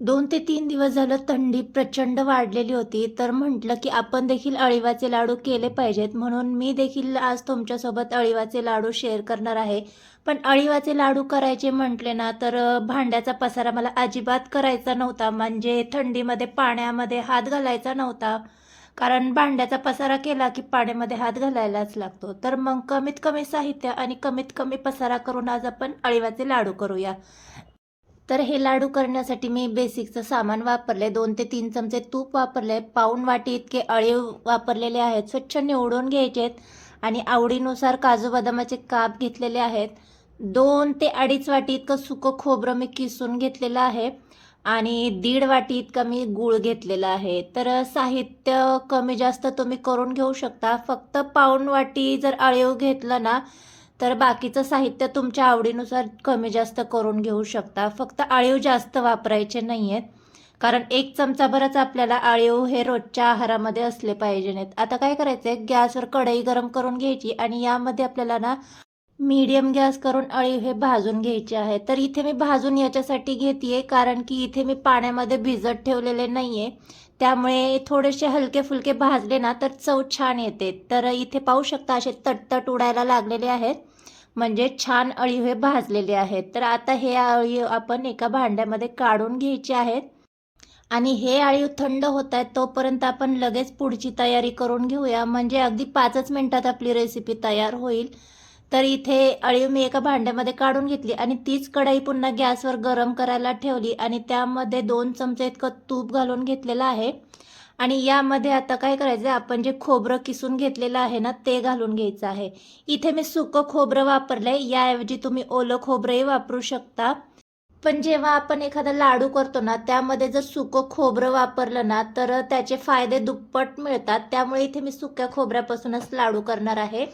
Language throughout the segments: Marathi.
दोन ते तीन दिवस झालं थंडी प्रचंड वाढलेली होती. तर म्हटलं की आपण देखील अळीवाचे लाडू केले पाहिजेत. म्हणून मी देखील आज तुमच्यासोबत अळीवाचे लाडू शेअर करणार आहे. पण अळीवाचे लाडू करायचे म्हटले ना तर भांड्याचा पसारा मला अजिबात करायचा नव्हता. म्हणजे थंडीमध्ये पाण्यामध्ये हात घालायचा नव्हता. कारण भांड्याचा पसारा केला की पाण्यामध्ये हात घालायलाच लागतो. तर मग कमीत कमी साहित्य आणि कमीत कमी पसारा करून आज आपण अळीवाचे लाडू करूया. तर हे लाडू करण्यासाठी मी बेसिकचं सामान वापरले. दोन ते तीन चमचे तूप वापरले. पाऊण वाटी इतके अळीव वापरलेले आहेत. स्वच्छ निवडून घ्यायचेत आणि आवडीनुसार काजू बदामाचे काप घेतलेले आहेत. दोन ते अडीच वाटी इतकं सुकं खोबरं मी किसून घेतलेलं आहे आणि दीड वाटी इतका मी गूळ घेतलेला आहे. तर साहित्य कमी जास्त तुम्ही करून घेऊ शकता. फक्त पाऊण वाटी जर अळीव घेतलं ना तर बाकीचं साहित्य तुमच्या आवडीनुसार कमी जास्त करून घेऊ शकता. फक्त आळीव जास्त वापरायचे नाही आहेत कारण एक चमचाभरच आपल्याला आळीव हे रोजच्या आहारामध्ये असले पाहिजे नाहीत आता काय करायचं आहे गॅसवर कढई गरम करून घ्यायची आणि यामध्ये आपल्याला ना मीडियम गॅस करून अळीव हे भाजून घ्यायचे आहे. तर इथे मी भाजून याच्यासाठी घेते कारण की इथे मी पाण्यामध्ये भिजत ठेवलेले नाही आहे त्यामुळे थोडेसे हलके फुलके भाजले ना तर चव छान येते. तर इथे पाहू शकता असे तटतट उडायला लागलेले आहेत. म्हणजे छान अळीव हे भाजलेले आहेत. तर आता हे अळीव आपण एका भांड्यामध्ये काढून घ्यायचे आहेत. आणि हे अळीव थंड होत आहेत तोपर्यंत आपण लगेच पुढची तयारी करून घेऊया. म्हणजे अगदी पाचच मिनिटात आपली रेसिपी तयार होईल. तर इथे अळीव मी एका भांड्यामध्ये काढून घेतली आणि तीच कढई पुन्हा गॅसवर गरम करायला ठेवली. आणि त्यामध्ये दोन चमचे इतकं तूप घालून घेतलेलं आहे. आणि यामध्ये आता काय करायचं आपण जे खोबरं किसून घेतलेलं आहे ना ते घालून घ्यायचं आहे. इथे मी सुकं खोबरं वापरलंय याऐवजी तुम्ही ओलं खोबरंही वापरू शकता. पण जेव्हा आपण एखादा लाडू करतो ना त्यामध्ये जर सुकं खोबरं वापरलं ना तर त्याचे फायदे दुप्पट मिळतात. त्यामुळे इथे मी सुक्या खोबऱ्यापासूनच लाडू करणार आहे.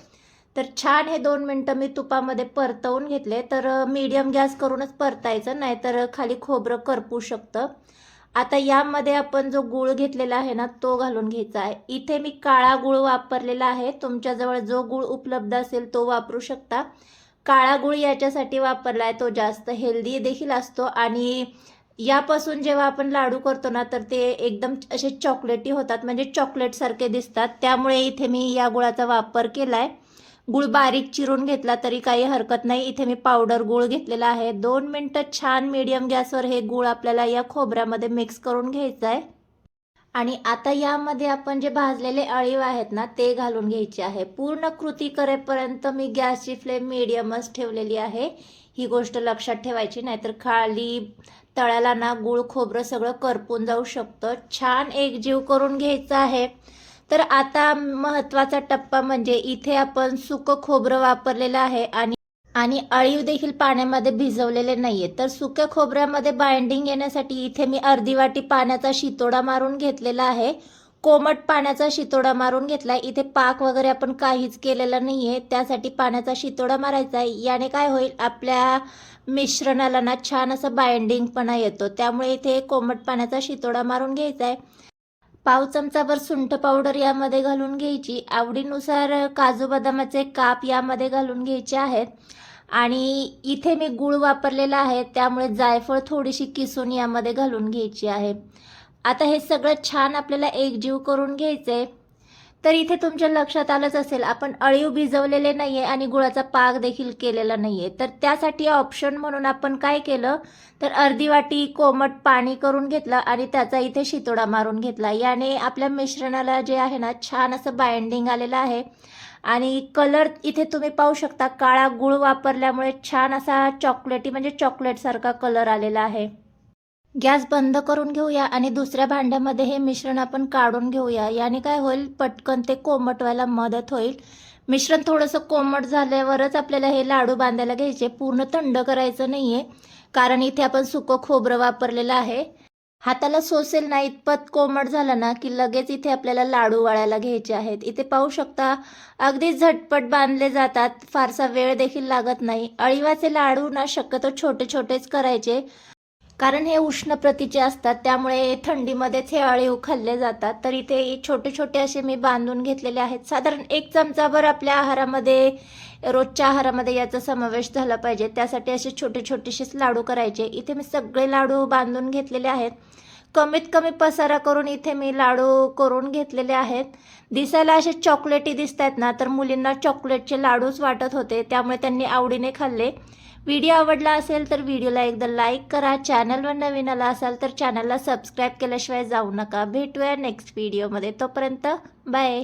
तर छान हे दोन मिनटं मी तुपामध्ये परतवून घेतले. तर मीडियम गॅस करूनच परतायचं नाहीतर खाली खोबरं करपू शकतं. आता यामध्ये आपण जो गूळ घेतलेला आहे ना तो घालून घ्यायचा आहे. इथे मी काळा गूळ वापरलेला आहे. तुमच्याजवळ जो गूळ उपलब्ध असेल तो वापरू शकता. काळा गूळ याच्यासाठी वापरला आहे तो जास्त हेल्दी देखील असतो आणि यापासून जेव्हा आपण लाडू करतो ना तर ते एकदम असे चॉकलेटी होतात म्हणजे चॉकलेटसारखे दिसतात. त्यामुळे इथे मी या गुळाचा वापर केला आहे गुळ बारीक चिरून घेतला तरी काही हरकत नाही. इथे मी पावडर गुळ घेतलेला आहे. दोन मिनटं छान मीडियम गॅसवर हे गुळ आपल्याला या खोबऱ्यामध्ये मिक्स करून घ्यायचं आहे. आणि आता यामध्ये आपण जे भाजलेले अळीव आहेत ना ते घालून घ्यायचे आहे. पूर्ण कृती करेपर्यंत मी गॅसची फ्लेम मीडियमच ठेवलेली आहे. ही गोष्ट लक्षात ठेवायची नाहीतर खाली तळ्याला ना गुळ खोबरं सगळं करपून जाऊ शकतं. छान एकजीव करून घ्यायचं आहे. तर आता महत्त्वाचा टप्पा म्हणजे इथे आपण सुकं खोबरं वापरलेलं आहे आणि आणि अळीव देखील पाण्यामध्ये भिजवलेले नाहीये. तर सुक्या खोबऱ्यामध्ये बाइंडिंग येण्यासाठी इथे मी अर्धी वाटी पाण्याचा शितोडा मारून घेतलेला आहे. कोमट पाण्याचा शितोडा मारून घेतलाय. इथे पाक वगैरे आपण काहीच केलेलं नाहीये. त्यासाठी पाण्याचा शितोडा मारायचा आहे. याने काय होईल? आपल्या मिश्रणाला ना छान असं बाइंडिंगपणा येतो. त्यामुळे इथे कोमट पाण्याचा शितोडा मारून घ्यायचा आहे. पाव चमचाभर सुंठ पावडर यामध्ये घालून घ्यायची. आवडीनुसार काजू बदामाचे काप यामध्ये घालून घ्यायचे आहेत. आणि इथे मी गूळ वापरलेला आहे त्यामुळे जायफळ थोडीशी किसून यामध्ये घालून घ्यायची आहे. आता हे सगळं छान आपल्याला एकजीव करून घ्यायचंय. तर इथे तुमच्या लक्षात आलंच असेल आपण अळीव भिजवलेले नाहीये आणि गुळाचा पाक देखील केलेला नाहीये. तर त्यासाठी ऑप्शन म्हणून आपण काय केलं? तर अर्धी वाटी कोमट पाणी करून घेतलं आणि त्याचा इथे शितोडा मारून घेतला. याने आपल्या मिश्रणाला जे आहे ना छान असं बाइंडिंग आलेलं आहे. आणि कलर इथे तुम्ही पाहू शकता काळा गुळ वापरल्यामुळे छान असा चॉकलेटी म्हणजे चॉकलेटसारखा कलर आलेला आहे. गॅस बंद करून घेऊया आणि दुसऱ्या भांड्यामध्ये हे मिश्रण आपण काढून घेऊया. याने काय होईल? पटकन ते कोमट व्हायला मदत होईल. मिश्रण थोडंसं कोमट झाल्यावरच आपल्याला हे लाडू बांधायला घ्यायचे. पूर्ण थंड करायचं नाही आहे कारण इथे आपण सुकं खोबरं वापरलेलं आहे. हाताला सोसेल ना इतपत कोमट झालं ना की लगेच इथे आपल्याला लाडू वळायला घ्यायचे आहेत. इथे पाहू शकता अगदी झटपट बांधले जातात. फारसा वेळ देखील लागत नाही. अळीवाचे लाडू ना शक्यतो छोटे छोटेच करायचे. कारण हे उष्ण प्रतीचे असतात त्यामुळे थंडीमध्येच हे अळीव खाल्ले जातात. तर इथे छोटे छोटे असे मी बांधून घेतलेले आहेत. साधारण एक चमचाभर आपल्या आहारामध्ये रोजच्या आहारामध्ये याचा समावेश झाला पाहिजे. त्यासाठी असे छोटे छोटेसेच लाडू करायचे. इथे मी सगळे लाडू बांधून घेतलेले आहेत. कमीत कमी पसारा करून इथे मी लाडू करून घेतलेले आहेत. दिसायला असे चॉकलेटी दिसत आहेत ना तर मुलींना चॉकलेटचे लाडूच वाटत होते. त्यामुळे त्यांनी आवडीने खाल्ले. व्हिडिओ आवडला असेल तर व्हिडिओला एकदा लाईक करा. चॅनलवर नवीन आला असाल तर चॅनलला सबस्क्राईब केल्याशिवाय जाऊ नका. भेटूया नेक्स्ट व्हिडिओमध्ये तोपर्यंत बाय